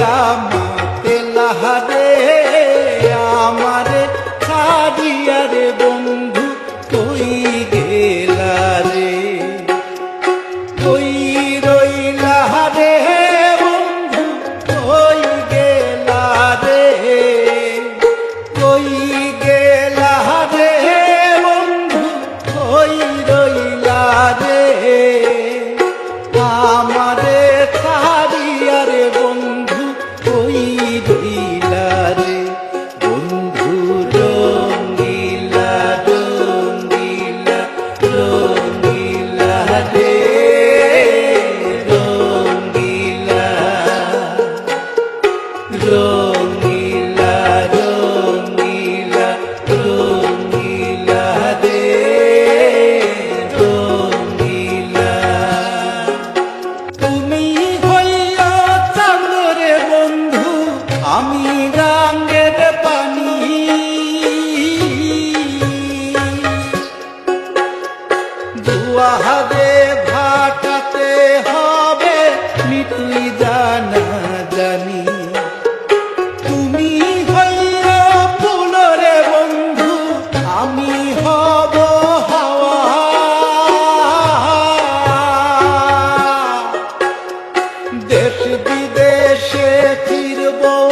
আমাতে লাহারে আমারে ছাড়িয়া রে বন্ধু। বিদেশে ফিরবো।